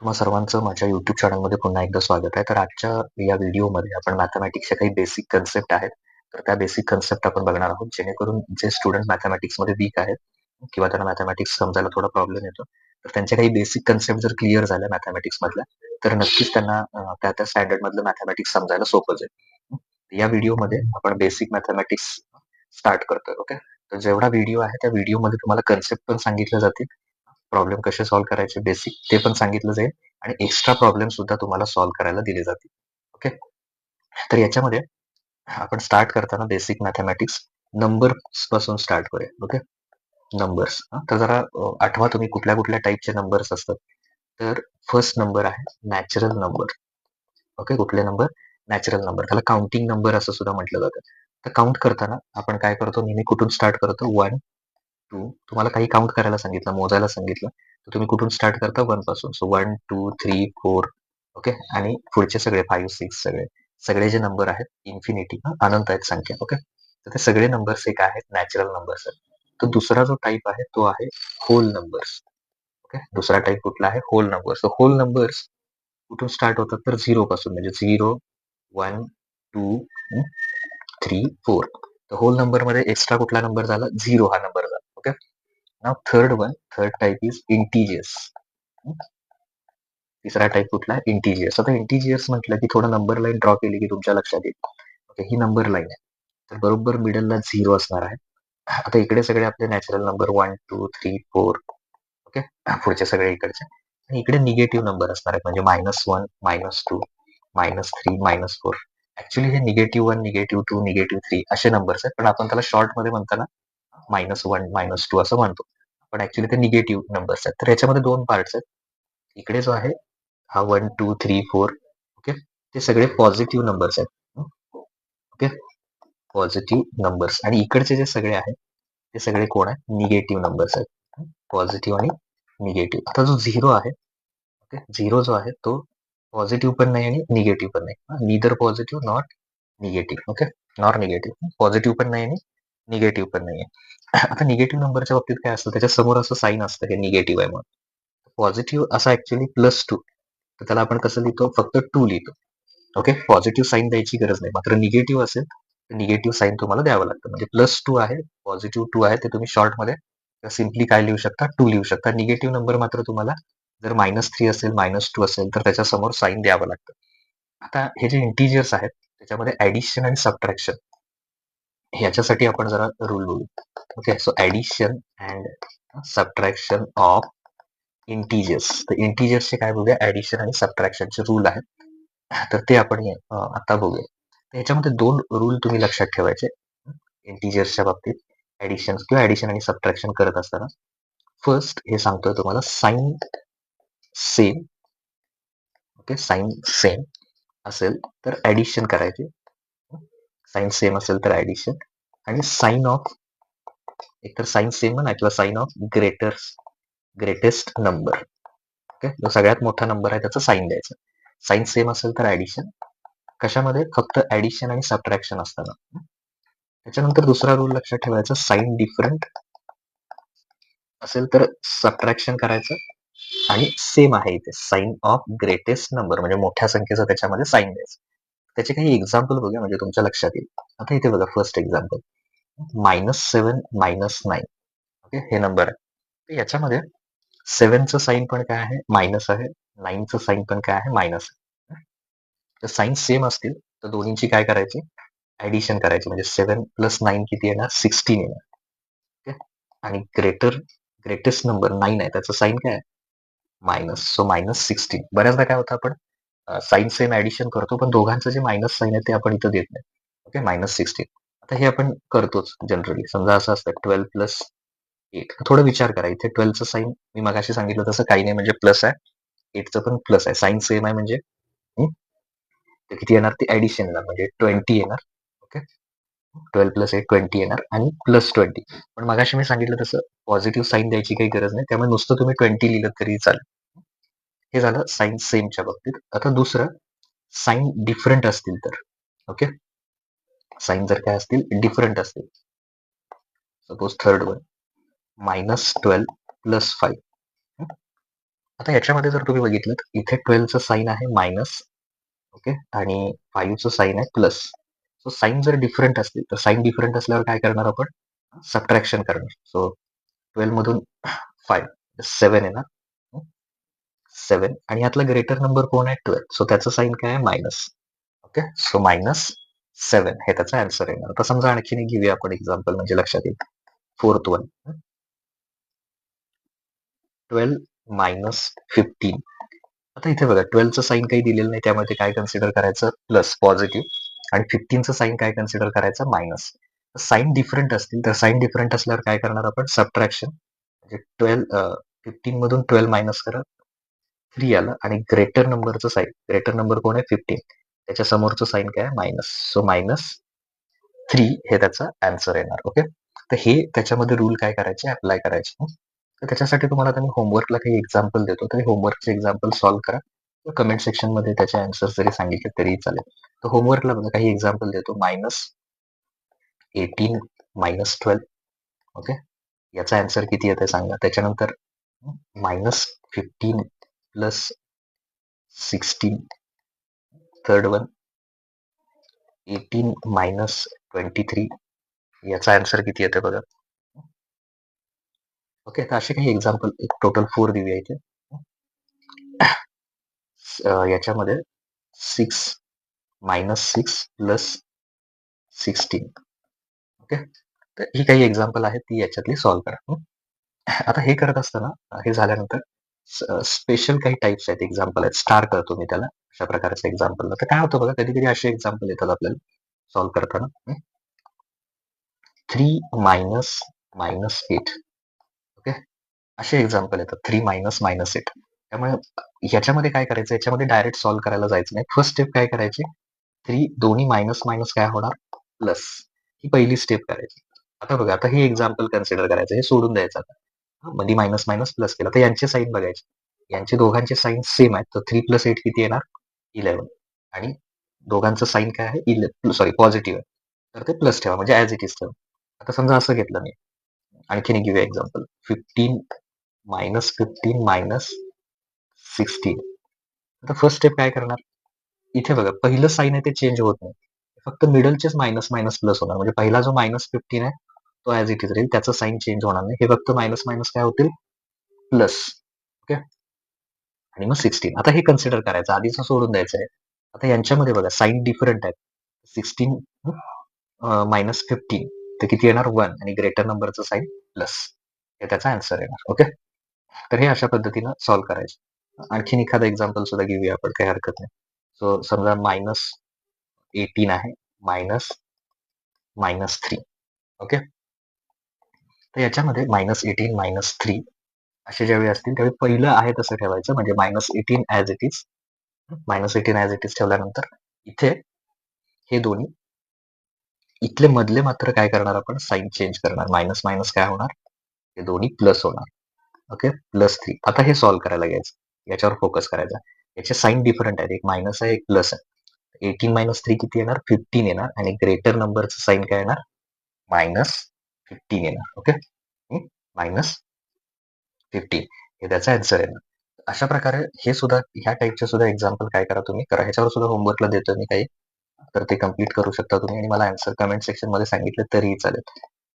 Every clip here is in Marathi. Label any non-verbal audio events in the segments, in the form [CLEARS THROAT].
तुम्हा सर्वांचं माझ्या YouTube चॅनलमध्ये पुन्हा एकदा स्वागत आहे. तर आजच्या या व्हिडिओमध्ये आपण मॅथमॅटिक्सच्या काही बेसिक कन्सेप्ट आहेत. तर त्या बेसिक कन्सेप्ट आपण बघणार आहोत. जेणेकरून जे स्टुडंट मॅथमॅटिक्समध्ये वीक आहेत किंवा त्यांना मॅथमॅटिक्स समजायला थोडा प्रॉब्लेम येतो. तर त्यांच्या काही बेसिक कन्सेप्ट जर क्लिअर झाल्या मॅथेमॅटिक्समधल्या, तर नक्कीच त्यांना त्या-त्या स्टँडर्डमधलं मॅथमॅटिक्स समजायला सोपं जाईल. या व्हिडिओमध्ये आपण बेसिक मॅथेमॅटिक्स स्टार्ट करतोय. ओके. तर जेवढा व्हिडिओ आहे त्या व्हिडिओमध्ये तुम्हाला कन्सेप्ट पण सांगितले जातील. प्रॉब्लेम कसे सॉल्व्ह करायचे बेसिक ते पण सांगितलं जाईल आणि एक्स्ट्रा प्रॉब्लेम सुद्धा तुम्हाला सॉल्व्ह करायला दिले जातील. ओके. तर याच्यामध्ये आपण स्टार्ट करताना बेसिक मॅथेमॅटिक्स नंबर्सपासून स्टार्ट करूया. ओके. नंबर्स तर जरा आठवा तुम्ही कुठल्या-कुठल्या टाइपचे नंबर्स असतात. तर फर्स्ट नंबर आहे नॅचरल नंबर. ओके. कुठले नंबर? Natural number. त्याला काउंटिंग नंबर असं सुद्धा म्हटलं जातं. तर काउंट करताना आपण काय करतो नेहमी कुठून स्टार्ट करतो? वन तुम्हाला काही काउंट करायला सांगितलं, मोजायला सांगितलं, तर तुम्ही कुठून स्टार्ट करता? वनपासून. So 1, 2, 3, 4 okay. आणि पुढचे सगळे 5, 6 सगळे. सगळे जे नंबर आहेत इन्फिनिटी अनंत आहेत संख्या. ओके. तर ते सगळे नंबर्स एक आहेत? नॅचरल नंबर्स आहेत. तर दुसरा जो टाइप आहे तो आहे होल नंबर्स. ओके. दुसरा टाइप कुठला आहे? Whole numbers. तर होल नंबर्स कुठून स्टार्ट होतात? तर झिरो पासून म्हणजे 0, 1, 2, 3, 4. तर होल नंबरमध्ये एक्स्ट्रा कुठला नंबर झाला? झिरो हा नंबर झाला. Okay. Now third one, third type is integers. तिसरा टाईप कुठला आहे? आता इंटिजर्स म्हटलं की थोडं नंबर लाईन ड्रॉ केली की तुमच्या लक्षात येईल. ओके. ही नंबर लाईन आहे. तर बरोबर मिडलला झिरो असणार आहे. आता इकडे सगळे आपले नॅचरल नंबर 1, 2, 3, 4 ओके. पुढचे सगळे इकडचे. आणि इकडे निगेटिव्ह नंबर असणार आहेत म्हणजे -1, -2, -3, -4. ऍक्च्युली हे negative one negative two negative three असे नंबर्स आहेत. पण आपण त्याला शॉर्टमध्ये म्हणताना -1, -2 असं मानतो पण ऍक्च्युली ते निगेटिव्ह नंबर्स आहेत. तर याच्यामध्ये दोन पार्ट्स आहेत. इकडे जो आहे हा 1, 2, 3, 4 ओके. ते सगळे पॉझिटिव्ह नंबर्स आहेत. ओके. पॉझिटिव्ह नंबर्स आणि इकडचे जे सगळे आहेत ते सगळे कोण आहेत? निगेटिव्ह नंबर्स आहेत. पॉझिटिव्ह आणि निगेटिव्ह. आता जो झिरो आहे ओके. झिरो जो आहे तो पॉझिटिव्ह पण नाही आणि निगेटिव्ह पण नाही. Neither positive not negative. Okay. Not negative. Positive पण नाही आणि निगेटिव्ह पण नाही आहे आता निगेटिव्ह नंबरच्या बाबतीत काय असतं? त्याच्यासमोर असं साईन असतं हे निगेटिव्ह आहे म्हणून. पॉझिटिव्ह असा ऍक्च्युली +2 तर त्याला आपण कसं लिहितो? फक्त टू लिहितो. ओके. पॉझिटिव्ह साईन द्यायची गरज नाही. मात्र निगेटिव्ह असेल तर निगेटिव्ह साइन तुम्हाला द्यावं लागतं. म्हणजे प्लस टू आहे, पॉझिटिव्ह टू आहे ते तुम्ही शॉर्टमध्ये सिम्पली काय लिहू शकता? टू लिहू शकता. निगेटिव्ह नंबर मात्र तुम्हाला जर मायनस थ्री असेल, मायनस टू असेल तर त्याच्यासमोर साइन द्यावं लागतं. आता हे जे इंटिजियर्स आहेत त्याच्यामध्ये ऍडिशन आणि सबट्रॅक्शन ह्याच्यासाठी आपण जरा रूल बोलू okay. So addition and subtraction of integers. तर इंटिजर्सचे काय बघूया? ऍडिशन आणि सबट्रॅक्शनचे रूल आहेत. तर ते आपण आता बघूया. याच्यामध्ये दोन रूल तुम्ही लक्षात ठेवायचे. इंटिजर्सच्या बाबतीत ऍडिशन किंवा ऍडिशन आणि सबट्रॅक्शन करत असताना. फर्स्ट हे सांगतोय तुम्हाला sign same okay. Sign same असेल तर ऍडिशन करायचे साइन सेम असेल तर ऍडिशन आणि साइन ऑफ एकतर साइन सेम म्हणा किंवा sign of greater greatest number okay. जो सगळ्यात मोठा नंबर आहे त्याचं साइन द्यायचं. साइन सेम असेल तर ऍडिशन कशामध्ये? फक्त ऍडिशन आणि सबट्रॅक्शन असताना. त्याच्यानंतर दुसरा रूल लक्षात ठेवायचा साइन डिफरंट असेल तर सबट्रॅक्शन करायचं आणि सेम आहे इथे साइन ऑफ ग्रेटेस्ट नंबर म्हणजे मोठ्या संख्येचं त्याच्यामध्ये साइन द्यायचं. त्याचे काही एक्झाम्पल बघूया म्हणजे तुमच्या लक्षात येईल. आता इथे बघा फर्स्ट एक्झाम्पल -7 -9 ओके. हे नंबर आहे. तर याच्यामध्ये सेवनचं साईन पण काय आहे? मायनस आहे. नाईनचं साईन पण काय आहे? मायनस आहे. तर साइन सेम असतील तर दोन्हींची काय करायची? ऍडिशन करायची म्हणजे सेवन प्लस नाईन किती येणार? 16 येणार. ओके. आणि ग्रेटर ग्रेटेस्ट नंबर नाईन आहे त्याचं साईन काय आहे? मायनस. सो -16. बऱ्याचदा काय होतं आपण साइन सेम ऍडिशन करतो पण दोघांचं जे मायनस साईन आहे ते आपण इथं देत नाही. ओके. -16. आता हे आपण करतोच जनरली. समजा असं असतं 12 प्लस एट थोडं विचार करा. इथे ट्वेल्थचं साईन मी मगाशी सांगितलं तसं काही नाही म्हणजे प्लस आहे. एटचं पण प्लस आहे. साइन सेम आहे म्हणजे किती येणार? ते ऍडिशन येणार म्हणजे 20 येणार. ओके. 12 प्लस 8 20 येणार आणि प्लस 20. पण मगाशी मी सांगितलं तसं पॉझिटिव्ह साईन द्यायची काही गरज नाही. त्यामुळे नुसतं तुम्ही 20 लिहिलं तरी चालेल. हे झालं साइन सेमच्या बाबतीत. आता दुसरं साइन डिफरंट असतील तर. ओके. साइन जर काय असतील? डिफरंट असतील. Suppose third one -12 plus five आता याच्यामध्ये जर तुम्ही बघितलं इथे ट्वेल्वचं साईन आहे मायनस ओके आणि फाईव्हचं साईन आहे प्लस सो साईन जर डिफरंट असतील तर साईन डिफरंट असल्यावर काय करणार आपण सबट्रॅक्शन करणार सो ट्वेल्व मधून फाईव्ह सेवन येणार सेवन आणि यातला ग्रेटर नंबर कोण आहे? ट्वेल्व सो त्याचं साईन काय आहे? Minus okay so minus seven हे त्याचा आन्सर येणार. आता समजा आणखीन एक घेऊया आपण एक्झाम्पल म्हणजे लक्षात येईल. Fourth one twelve minus fifteen आता इथे बघा ट्वेल्वचं साईन काही दिलेलं नाही त्यामध्ये काय कन्सिडर करायचं? प्लस पॉझिटिव्ह आणि फिफ्टीनचं साईन काय कन्सिडर करायचं? मायनस साईन डिफरंट असतील तर साईन डिफरंट असल्यावर काय करणार आपण? सबट्रॅक्शन म्हणजे ट्वेल्व फिफ्टीन मधून ट्वेल्व मायनस करा. थ्री आलं आणि ग्रेटर नंबरचं साईन ग्रेटर नंबर कोण आहे? फिफ्टीन त्याच्या समोरचं साईन काय मायनस सो मायनस थ्री हे त्याचा आन्सर येणार. ओके तर हे त्याच्यामध्ये रूल काय करायचे? अप्लाय करायचे. तर त्याच्यासाठी तुम्हाला आता मी होमवर्कला काही एक्झाम्पल देतो. तर होमवर्कचे एक्झाम्पल सॉल्व्ह करा. कमेंट सेक्शनमध्ये त्याचे आन्सर जरी सांगितले तरी चालेल. तर होमवर्कला बघा काही एक्झाम्पल देतो. Minus eighteen minus twelve okay याचा आन्सर किती येते सांगा. त्याच्यानंतर minus fifteen plus sixteen third one eighteen minus twenty three याचा आन्सर किती येते बघा? ओके तर असे काही एक्झाम्पल एक टोटल फोर देऊया इथे. याच्यामध्ये six minus six plus sixteen okay तर ही काही एक्झाम्पल आहेत ती याच्यातली सॉल्व्ह करा. आता हे करत असताना हे झाल्यानंतर स्पेशल काही टाइप्स आहेत. एक्झाम्पल आहेत. स्टार करतो मी त्याला. अशा प्रकारचं एक्झाम्पल तर काय होतं बघा कधी कधी असे एक्झाम्पल येतात आपल्याला. सॉल्व्ह करताना. Three minus minus eight okay असे एक्झाम्पल येतात. थ्री मायनस मायनस एट त्यामुळे याच्यामध्ये काय करायचं? याच्यामध्ये डायरेक्ट सॉल्व्ह करायला जायचं नाही. फर्स्ट स्टेप काय करायची? थ्री दोन्ही मायनस मायनस काय होणार? प्लस ही पहिली स्टेप करायची. आता बघा आता हे एक्झाम्पल कन्सिडर करायचं. हे सोडून द्यायचं आता. मधी मायनस मायनस प्लस केला. तर यांचे साईन बघायचे. यांचे दोघांचे साईन सेम आहेत. तर थ्री प्लस एट किती येणार? इलेव्हन आणि दोघांचं साईन काय आहे? इले सॉरी पॉझिटिव्ह आहे. तर ते प्लस ठेवा. म्हणजे ऍज इट इज ठेवा. आता समजा असं घेतलं मी. आणखीन घेऊया example fifteen minus fifteen minus sixteen आता फर्स्ट स्टेप काय करणार? इथे बघा पहिलं साईन आहे ते चेंज होत नाही. फक्त मिडलचेच मायनस मायनस प्लस होणार. म्हणजे पहिला जो मायनस फिफ्टीन आहे तो ऍज इट इज राहील त्याचं साईन चेंज होणार नाही. हे फक्त मायनस मायनस काय होतील? प्लस ओके आणि मग सिक्स्टीन आता हे कन्सिडर करायचं. आधीच सोडून द्यायचं आहे आता यांच्यामध्ये बघा साईन डिफरंट आहेत. सिक्स्टीन मायनस फिफ्टीन तर किती येणार? वन आणि ग्रेटर नंबरचं साईन प्लस हे त्याचा आन्सर येणार. ओके तर हे अशा पद्धतीनं सॉल्व्ह करायचं. आणखीन एखादं एक्झाम्पल सुद्धा घेऊया आपण. काही हरकत नाही. सो समजा मायनस एटीन आहे. मायनस मायनस थ्री ओके तर याच्यामध्ये मायनस एटीन मायनस थ्री असे ज्यावेळी असतील त्यावेळी पहिलं आहे तसं ठेवायचं. म्हणजे minus eighteen as it is minus eighteen as it is ठेवल्यानंतर इथे हे दोन्ही इथले मधले मात्र काय करणार आपण? साईन चेंज करणार. मायनस मायनस काय होणार? हे दोन्ही प्लस होणार. ओके प्लस थ्री आता हे सॉल्व्ह करायला घ्यायचं. याच्यावर फोकस करायचा. याचे साईन डिफरंट आहेत. एक मायनस आहे एक प्लस आहे. एटीन मायनस थ्री किती येणार? फिफ्टीन येणार. आणि ग्रेटर नंबरचं साईन काय येणार? मायनस फिफ्टीन येणार ओके मायनस फिफ्टीन हे त्याचा आन्सर येणार. अशा प्रकारे हे सुद्धा ह्या टाईपचे सुद्धा एक्झाम्पल काय करा तुम्ही? करा ह्याच्यावर सुद्धा होमवर्कला देतो मी काही. तर ते कंप्लीट करू शकता तुम्ही आणि मला आन्सर कमेंट सेक्शनमध्ये सांगितलं तरीही चालेल.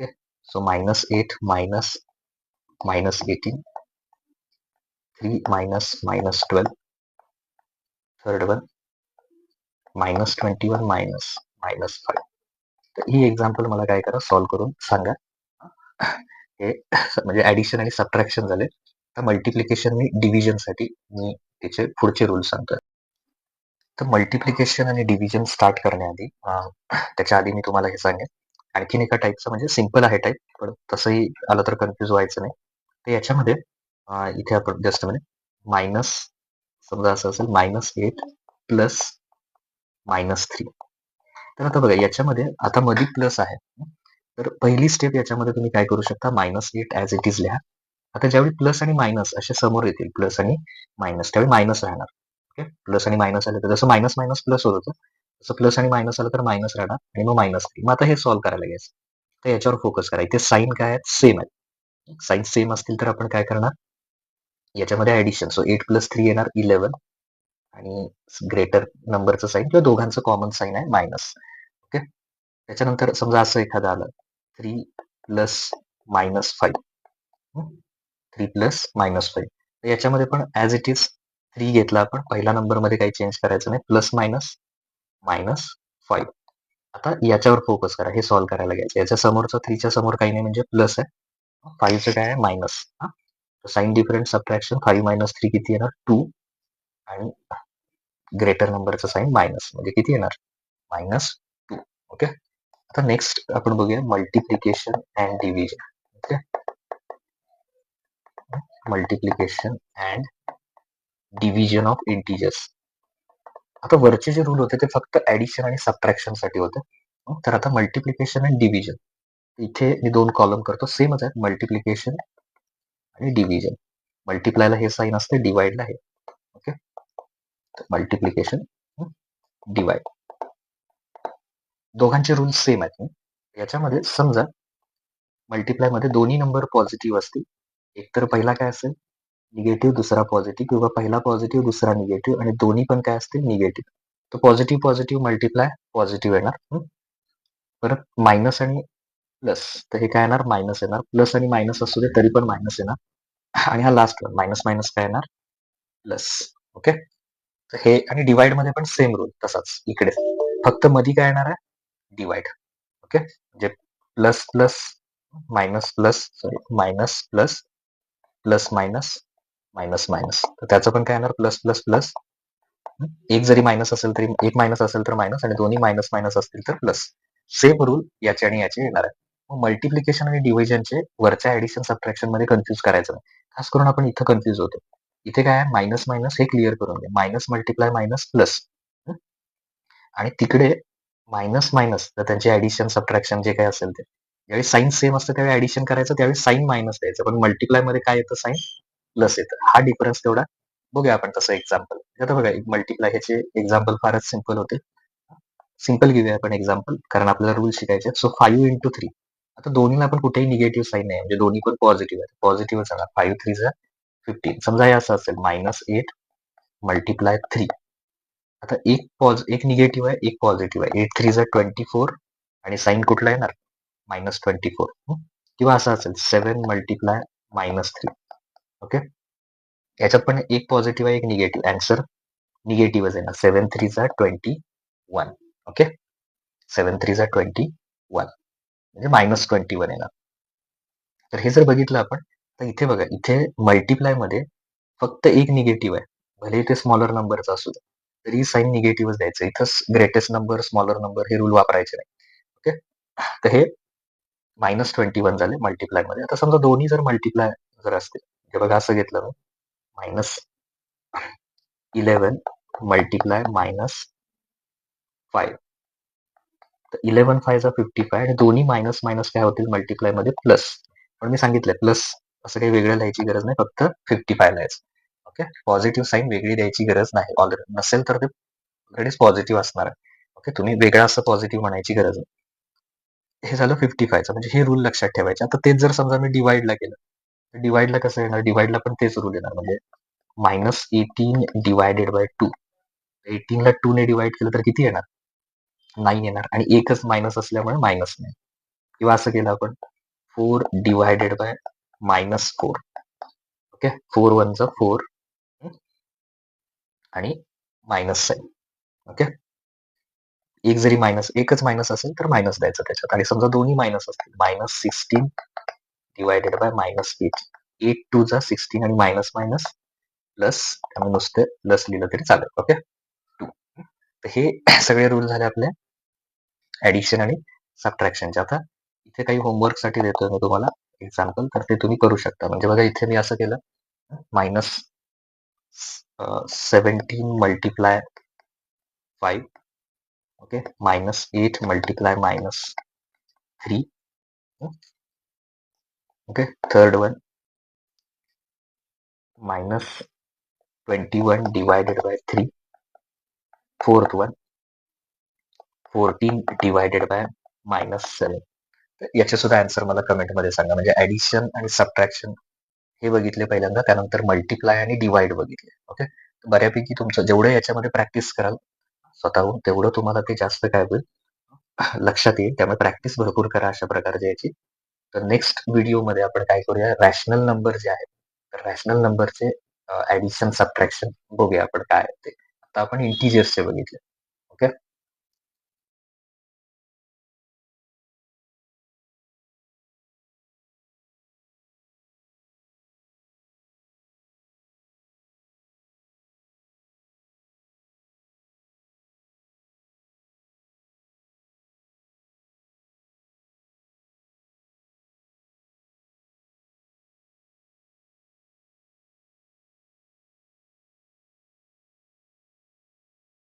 Okay so minus eight minus minus eighteen three minus minus twelve third one minus twenty one minus minus five तर ही एक्झाम्पल मला काय करा सॉल्व्ह करून सांगा. हे म्हणजे ऍडिशन आणि सबट्रॅक्शन झाले. तर मल्टिप्लिकेशन मी डिव्हिजनसाठी मी त्याचे पुढचे रूल सांगतोय. तर मल्टिप्लिकेशन आणि डिव्हिजन स्टार्ट करण्याआधी त्याच्या आधी मी तुम्हाला हे सांगेन. आणखीन एका टाईपचं म्हणजे सिंपल आहे टाईप पण तसंही आलं तर कन्फ्युज व्हायचं नाही. तर याच्यामध्ये इथे आपण जस्ट म्हणजे मायनस समजा असं असेल minus eight plus minus three तर आता बघा याच्यामध्ये आता मध्ये प्लस आहे. तर पहिली स्टेप याच्यामध्ये तुम्ही काय करू शकता? Minus eight as it is लिहा. आता ज्यावेळी प्लस आणि मायनस असे समोर येतील प्लस आणि मायनस त्यावेळी मायनस राहणार. ओके प्लस आणि मायनस आलं तर जसं मायनस मायनस प्लस होत होतं तसं प्लस आणि मायनस आलं तर मायनस राहणार आणि मग मायनस मग आता हे सॉल्व्ह करायला घ्यायचं तर याच्यावर फोकस करा. इथे साईन काय आहेत? सेम आहेत. साईन सेम असतील तर आपण काय करणार? याच्यामध्ये addition so eight plus three येणार इलेव्हन आणि ग्रेटर नंबरचं साईन किंवा दोघांचं कॉमन साईन आहे मायनस ओके त्याच्यानंतर समजा असं एखादं आलं three plus minus five three plus minus five याच्यामध्ये पण ॲज इट इज थ्री घेतला आपण पहिल्या नंबरमध्ये काही चेंज करायचं नाही. प्लस मायनस मायनस फाईव्ह आता याच्यावर फोकस करा हे सॉल्व्ह करायला घ्यायचं. याच्या समोरचं थ्रीच्या समोर काही नाही म्हणजे प्लस आहे. फाईव्हचं काय आहे? मायनस हा? Sign difference subtraction five minus three किती येणार? टू आणि ग्रेटर नंबरचं साईन मायनस म्हणजे किती येणार? मायनस टू ओके आता नेक्स्ट आपण बघूया multiplication and division okay multiplication and division of integers आता वरचे जे रूल होते ते फक्त ऍडिशन आणि सबट्रॅक्शनसाठी होते. तर आता मल्टिप्लिकेशन अँड डिव्हिजन इथे मी दोन कॉलम करतो. सेमच आहे मल्टिप्लिकेशन आणि डिव्हिजन मल्टिप्लायला हे साईन असते डिवाइडला हे. ओके मल्टिप्लिकेशन डिवाइड दोघांचे रूल सेम आहेत. याच्यामध्ये समजा मल्टिप्लायमध्ये दोन्ही नंबर पॉझिटिव्ह असतील एकतर पहिला काय असेल? निगेटिव्ह दुसरा पॉझिटिव्ह किंवा पहिला पॉझिटिव्ह दुसरा निगेटिव्ह आणि दोन्ही पण काय असतील? निगेटिव्ह तर पॉझिटिव्ह पॉझिटिव्ह मल्टिप्लाय पॉझिटिव्ह येणार. परत मायनस आणि प्लस तर हे काय येणार? मायनस येणार. प्लस आणि मायनस असू दे तरी पण मायनस येणार. आणि हा लास्ट वन मायनस मायनस काय येणार? प्लस ओके तर हे आणि डिवाइडमध्ये पण सेम रूल तसाच इकडे. फक्त मध्ये काय येणार आहे? डिवाइड ओके म्हणजे plus plus minus plus sorry minus plus plus minus minus minus तर त्याचं पण काय येणार? प्लस प्लस प्लस एक जरी मायनस असेल तरी एक मायनस असेल तर मायनस आणि दोन्ही मायनस मायनस असतील तर प्लस सेम रूल याचे आणि याचे येणार आहे. मल्टिप्लिकेशन आणि डिव्हिजनचे वरच्या ऍडिशन सबट्रॅक्शनमध्ये कन्फ्युज करायचं नाही. खास करून आपण इथं कन्फ्युज होतो. इथे काय मायनस मायनस हे क्लिअर करून घ्या मायनस मल्टिप्लाय मायनस प्लस आणि तिकडे मायनस मायनस तर त्यांचे ऍडिशन सबट्रॅक्शन जे काय असेल ते. ज्यावेळी साईन सेम असतं त्यावेळी ऍडिशन करायचं त्यावेळी साईन मायनस द्यायचं. पण मल्टिप्लायमध्ये काय येतं? साईन प्लस येतं. हा डिफरन्स तेवढा बघूया आपण तसं एक्झाम्पल आता बघा मल्टिप्लाय ह्याचे एक्झाम्पल फारच सिंपल होते. सिंपल घेऊया आपण एक्झाम्पल कारण आपल्याला रूल शिकायचे सो फाईव्ह इंटू थ्री आता दोन्हीला आपण कुठेही निगेटिव्ह साईन नाही म्हणजे दोन्ही पण पॉझिटिव्ह आहे पॉझिटिव्ह झाला फाईव्ह थ्री जा फिफ्टीन समजा हे असं असेल मायनस एट मल्टिप्लाय थ्री आता एक पॉझ एक निगेटिव्ह आहे एक पॉझिटिव्ह आहे. एट थ्री झा ट्वेंटी फोर आणि साईन कुठला येणार? मायनस ट्वेंटी फोर किंवा असं असेल seven multiply minus three okay याच्यात पण एक पॉझिटिव्ह आहे एक निगेटिव्ह अँसर निगेटिव्हच येणार. सेवन थ्री जा twenty one okay seven three जा ट्वेंटी वन म्हणजे मायनस ट्वेंटी वन येणार. तर हे जर बघितलं आपण तर इथे बघा इथे मल्टिप्लायमध्ये फक्त एक निगेटिव्ह आहे. भले ते स्मॉलर नंबरचा असू दे तरी साईन निगेटिव्हच द्यायचं. इथं ग्रेटेस्ट नंबर स्मॉलर नंबर हे रूल वापरायचे नाही. ओके तर हे मायनस ट्वेंटी वन झाले मल्टिप्लायमध्ये. आता समजा दोन्ही जर मल्टिप्लाय जर असतील हे बघा असं घेतलं मी. Minus eleven multiply minus five तर इलेव्हन फायचा फिफ्टी फाय आणि दोन्ही मायनस मायनस काय होतील? मल्टिप्लायमध्ये प्लस पण मी सांगितलंय प्लस असं काही वेगळं लिहायची गरज नाही फक्त फिफ्टी फाय लिहायचं. ओके पॉझिटिव्ह साईन वेगळी द्यायची गरज नाही. ऑलरेडी नसेल तर ते ऑलरेडीच पॉझिटिव्ह असणार आहे. ओके तुम्ही वेगळं असं पॉझिटिव्ह म्हणायची गरज नाही. हे झालं फिफ्टी फायचं म्हणजे हे रूल लक्षात ठेवायचे. आता तेच जर समजा मी डिवाइडला केलं तर डिवाइडला कसं येणार? डिवाइडला पण तेच रूल येणार. म्हणजे minus eighteen divided by two एटीनला two ने डिवाइड केलं तर किती येणार? नाईन येणार. आणि एकच मायनस असल्यामुळे मायनस नाही. किंवा असं केलं आपण four divided by minus four okay four वनचं four आणि मायनस साईन ओके एक जरी मायनस एकच मायनस असेल तर मायनस द्यायचं त्याच्यात. आणि समजा दोन्ही मायनस असतील minus sixteen divided by minus eight eight two जा सिक्स्टीन आणि मायनस मायनस प्लस त्यामुळे नुसतं प्लस लिहिलं तरी चालेल. ओके टू तर हे [CLEARS THROAT] सगळे रूल झाले आपले. ऍडिशन आणि सबट्रॅक्शनचे आता इथे काही होमवर्कसाठी देतोय मी तुम्हाला. एक्झाम्पल तर ते तुम्ही करू शकता. म्हणजे बघा इथे मी असं केलं. Minus seventeen multiply five okay minus eight multiply minus three okay third one minus twenty one divided by three fourth one fourteen divided by minus seven याचे सुद्धा आन्सर मला कमेंटमध्ये सांगा. म्हणजे ऍडिशन आणि सबट्रॅक्शन हे बघितले पहिल्यांदा त्यानंतर मल्टिप्लाय आणि डिवाइड बघितले. ओके बऱ्यापैकी तुमचं जेवढं याच्यामध्ये प्रॅक्टिस कराल स्वतःहून तेवढं तुम्हाला ते जास्त काय होईल? लक्षात येईल. त्यामुळे प्रॅक्टिस भरपूर करा अशा प्रकारची याची. तर नेक्स्ट व्हिडिओमध्ये आपण काय करूया? रॅशनल नंबर जे आहेत तर रॅशनल नंबरचे ऍडिशन सबट्रॅक्शन बघूया आपण काय ते. आता आपण इंटिजर्सचे बघितले. ओके